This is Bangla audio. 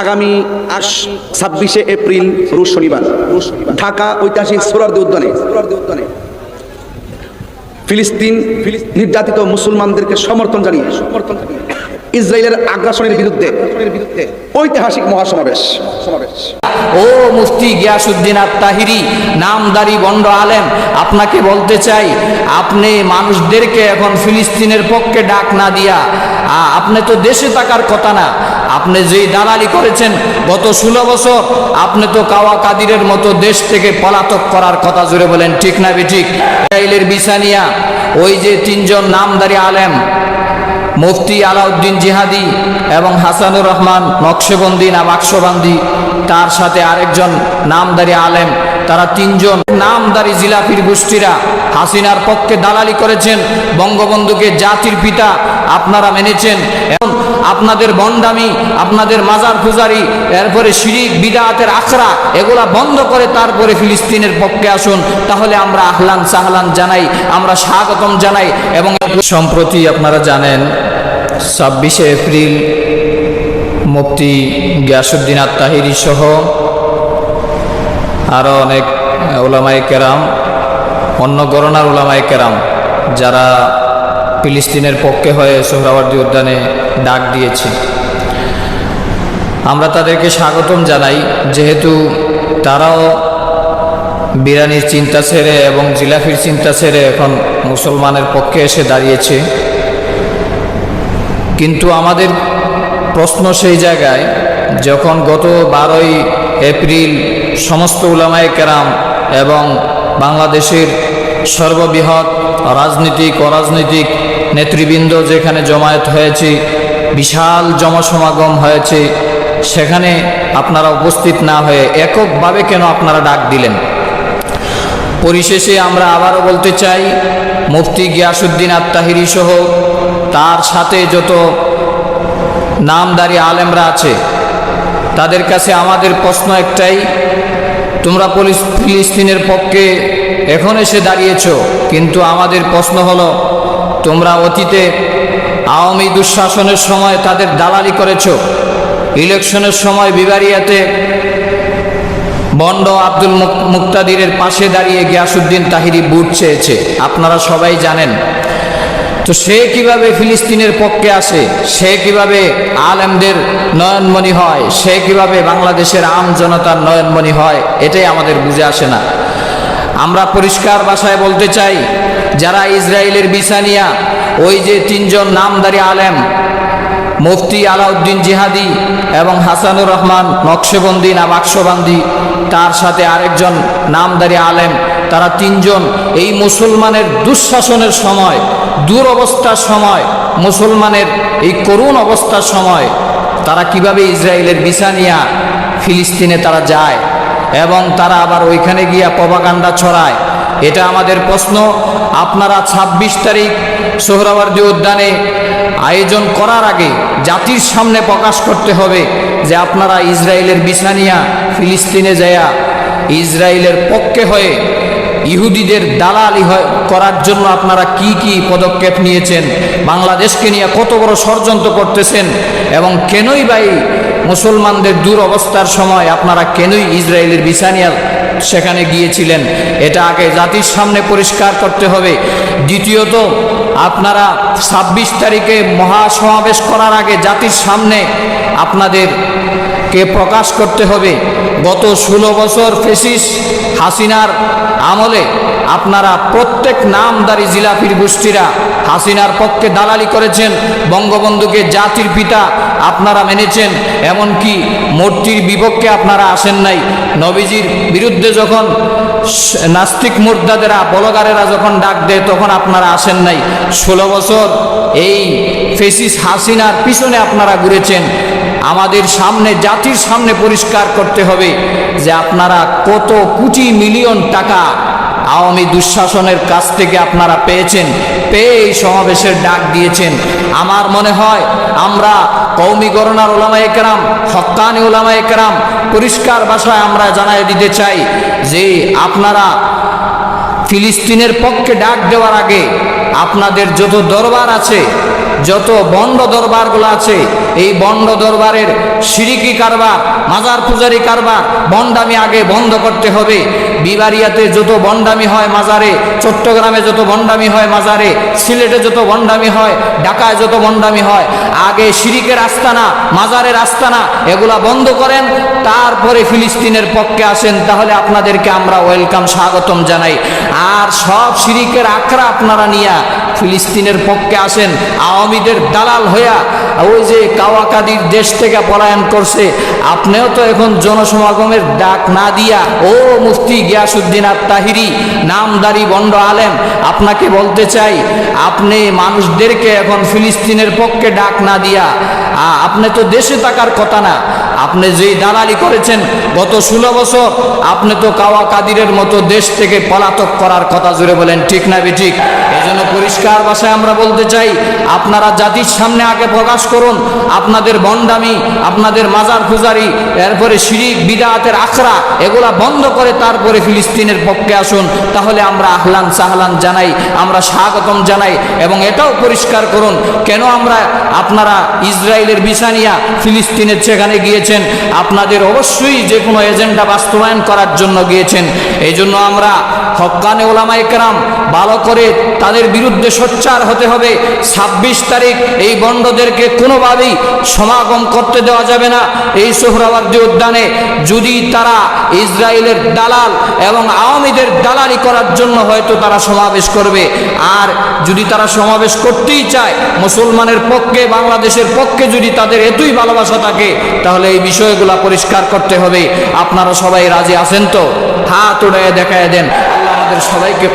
আগামী ছাব্বিশে এপ্রিল, রুশ শনিবার। ঢাকা ঐতিহাসিক সোরারদি উদ্যানে। ফিলিস্তিন নির্যাতিত মুসলমানদেরকে সমর্থন জানিয়ে সমর্থন ইসরায়েলের আগ্রাসনের বিরুদ্ধে ঐতিহাসিক মহাসমাবেশ। সমাবেশ ও মুফতি গিয়াসুদ্দিন আত তাহিরি নামদারি বন্ড আলেম, আপনাকে বলতে চাই, আপনি মানুষদেরকে এখন ফিলিস্তিনের পক্ষে ডাক না দিয়া আপনি তো দেশে থাকার কথা না আপনি যেই দালালি করেছেন গত ষোলো বছর, আপনি তো কাওয়া কাদিরের মতো দেশ থেকে পলাতক করার কথা জুড়ে বলেন, ঠিক না ঠিক? ইসরায়েলের বিছানিয়া ওই যে তিনজন নামদারি আলেম, মুফতি আলাউদ্দিন জিহাদি এবং হাসানুর রহমান নকশেবন্দি না বাক্সবন্দি, তার সাথে আরেকজন নামদারি আলেম, তারা তিনজন নামদারি জিলাপির গোষ্ঠীরা হাসিনার পক্ষে দালালি করেছেন, বঙ্গবন্ধুকে জাতির পিতা আপনারা মেনেছেন। এবং আপনাদের বন্ডামি আপনাদের মাজার পূজারি, এরপরে শিরিক বিদাতের আখড়া, এগুলা বন্ধ করে তারপরে ফিলিস্তিনের পক্ষে আসুন। তাহলে আমরা আহলান সাহলান জানাই, আমরা স্বাগতম জানাই এবং সম্প্রতি আপনারা জানেন, ছাব্বিশে এপ্রিল মুফতি গিয়াসুদ্দিন আত তাহিরি সহ আরও অনেক ওলামাই কেরাম, অন্য গণনার ওলামাই কেরাম, যারা ফিলিস্তিনের পক্ষে হয়ে সোহরাওয়ার্দী উদ্যানে ডাক দিয়েছে। আমরা তাদেরকে স্বাগতম জানাই। যেহেতু তারাও বিরানির চিন্তা ছেড়ে এবং জিলাফির চিন্তা ছেড়ে এখন মুসলমানের পক্ষে এসে দাঁড়িয়েছে। কিন্তু আমাদের প্রশ্ন সেই জায়গায়, যখন গত বারোই এপ্রিল সমস্ত উলামায় কেরাম এবং বাংলাদেশের সর্ববৃহৎ রাজনীতিক, অরাজনৈতিক নেতৃবৃন্দ যেখানে জমায়েত হয়েছে, বিশাল জনসমাগম হয়েছে, সেখানে আপনারা উপস্থিত না হয়ে এককভাবে কেন আপনারা ডাক দিলেন? পরিশেষে আমরা আবারও বলতে চাই, মুফতি গিয়াসুদ্দিন আত্মাহিরি সহ তার সাথে যত নামদারি আলেমরা আছে, তাদের কাছে আমাদের প্রশ্ন একটাই, তোমরা ফিলিস্তিনের পক্ষে এখন এসে দাঁড়িয়েছ, কিন্তু আমাদের প্রশ্ন হলো তোমরা অতীতে আওয়ামী দুঃশাসনের সময় তাদের দালালি করেছ। ইলেকশনের সময় বিবারিয়াতে বন্ড আব্দুল মুক্তাদিরের পাশে দাঁড়িয়ে গিয়াসুদ্দিন তাহিরি বুট চেয়েছে। আপনারা সবাই জানেন। তো সে কীভাবে ফিলিস্তিনের পক্ষে আসে? সে কীভাবে আলেমদের নয়নমণি হয়? সে কীভাবে বাংলাদেশের আম জনতার নয়নমণি হয়? এটাই আমাদের বুঝে আসে না। আমরা পরিষ্কার ভাষায় বলতে চাই, যারা ইসরায়েলের বিছানিয়া ওই যে তিনজন নামদারি আলেম, মুফতি আলাউদ্দিন জিহাদি এবং হাসানুর রহমান নকশেবন্দি না বাক্সবন্দি, তার সাথে আরেকজন নামদারি আলেম, তারা তিনজন এই মুসলমানের দুঃশাসনের সময়, দুরবস্থার সময়, মুসলমানের এই করুণ অবস্থার সময়, তারা কীভাবে ইসরায়েলের বিছানিয়া ফিলিস্তিনে তারা যায়? এবং তারা আবার ওইখানে গিয়া প্রভাকাণ্ডা ছড়ায়। এটা আমাদের প্রশ্ন। আপনারা ২৬ তারিখ সোহরাওয়ার্দী উদ্যানে আয়োজন করার আগে জাতির সামনে প্রকাশ করতে হবে যে আপনারা ইসরায়েলের বিছানিয়া ফিলিস্তিনে যায়া ইসরায়েলের পক্ষে হয়ে ইহুদিদের দালালি করার জন্য আপনারা কি কি পদক্ষেপ নিয়েছেন, বাংলাদেশকে নিয়ে কত বড় ষড়যন্ত্র করতেছেন এবং কেনই বাই মুসলমানদের দুরবস্থার সময় আপনারা কেনই ইসরায়েলের বিছানিয়া সেখানে গিয়েছিলেন? এটা আগে জাতির সামনে পরিষ্কার করতে হবে। দ্বিতীয়ত, আপনারা ছাব্বিশ তারিখে মহাসমাবেশ করার আগে জাতির সামনে আপনাদের কে প্রকাশ করতে হবে? গত ষোলো বছর ফেসিস হাসিনার আমলে আপনারা প্রত্যেক নামদারি জিলাপির গোষ্ঠীরা হাসিনার পক্ষে দালালি করেছেন, বঙ্গবন্ধুকে জাতির পিতা আপনারা মেনেছেন, এমনকি মূর্তির বিপক্ষে আপনারা আসেন নাই। নবীজির বিরুদ্ধে যখন নাস্তিক মুর্দাদেরা, বলগারেরা যখন ডাক দেয়, তখন আপনারা আসেন নাই। ষোলো বছর এই ফেসিস হাসিনার পিছনে আপনারা ঘুরেছেন। আমাদের সামনে, জাতির সামনে পরিষ্কার করতে হবে যে আপনারা কত কোটি মিলিয়ন টাকা আওয়ামী দুঃশাসনের কাছ থেকে আপনারা পেয়েছেন, পেয়ে এই সমাবেশের ডাক দিয়েছেন। আমার মনে হয় আমরা কৌমি গণনার ওলামা একরাম হক্কানি ওলামা একরাম, পরিষ্কার ভাষায় আমরা জানাই দিতে চাই যে আপনারা ফিলিস্তিনের পক্ষে ডাক দেওয়ার আগে আপনাদের যত দরবার আছে, যত বন্ড দরবারগুলো আছে, এই বন্ড দরবারের সিরিকি কারবার, মাজার পূজারি কারবার বন্ডামি আগে বন্ধ করতে হবে। বিবারিয়াতে যত বন্ডামি হয় মাজারে, চট্টগ্রামে যত বন্ডামি হয় মাজারে, সিলেটে যত বন্ডামি হয়, ঢাকায় যত বন্ডামি হয়, আগে শিরিকের আস্তানা, মাজারের আস্তানা, এগুলা বন্ধ করেন, তারপরে ফিলিস্তিনের পক্ষে আসেন, তাহলে আপনাদেরকে আমরা ওয়েলকাম, স্বাগতম জানাই। আর সব সিরিকের আখড়া আপনারা নিয়া ফিলিস্তিনের পক্ষে আসেন, আওয়ামীদের দালাল হইয়া ওই যে কাওয়াকাদির দেশ থেকে পলায়ন করছে, আপনিও তো এখন জনসমাগমের ডাক না দিয়া, ও মুফতি গিয়াসুদ্দিন আর তাহিরি নামদারি বন্ড আলেম, আপনাকে বলতে চাই, আপনি মানুষদেরকে এখন ফিলিস্তিনের পক্ষে ডাক না দিয়া আপনি তো দেশে থাকার কথা না। আপনি যেই দালালি করেছেন গত ষোলো বছর, আপনি তো কাওয়া কাদিরের মতো দেশ থেকে পলাতক করার কথা জুড়ে বলেন, ঠিক না ঠিক? এই জন্য পরিষ্কার ভাষায় আমরা বলতে চাই, আপনারা জাতির সামনে আগে প্রকাশ করুন, আপনাদের বন্ডামি আপনাদের মাজার পূজারি, এরপরে শিরিক বিদাতের আখড়া, এগুলা বন্ধ করে তারপরে ফিলিস্তিনের পক্ষে আসুন, তাহলে আমরা আহলান সাহলান জানাই, আমরা স্বাগতম জানাই, এবং এটাও পরিষ্কার করুন, কেন আমরা আপনারা ইসরায়েলের বিছানিয়া ফিলিস্তিনের সেখানে গিয়েছেন, আপনাদের অবশ্যই যে কোনো এজেন্ডা বাস্তবায়ন করার জন্য গিয়েছেন। এই জন্য আমরা হকানে ওলামা একরাম ভালো করে তাদের বিরুদ্ধে সোচ্চার হতে হবে। ছাব্বিশ তারিখ এই বন্ডদেরকে কোনোভাবেই সমাগম করতে দেওয়া যাবে না। এই সোহরাবাদী উদ্যানে যদি তারা ইসরায়েলের দালাল এবং আওয়ামীদের দালালি করার জন্য হয়তো তারা সমাবেশ করবে। আর যদি তারা সমাবেশ করতেই চায়, মুসলমানের পক্ষে, বাংলাদেশের পক্ষে যদি তাদের এতই ভালোবাসা থাকে, তাহলে এই বিষয়গুলা পরিষ্কার করতে হবে। আপনারা সবাই রাজি আছেন তো? হাত উড়ায় দেখায় দেন। আল্লাহ আমাদের সবাইকে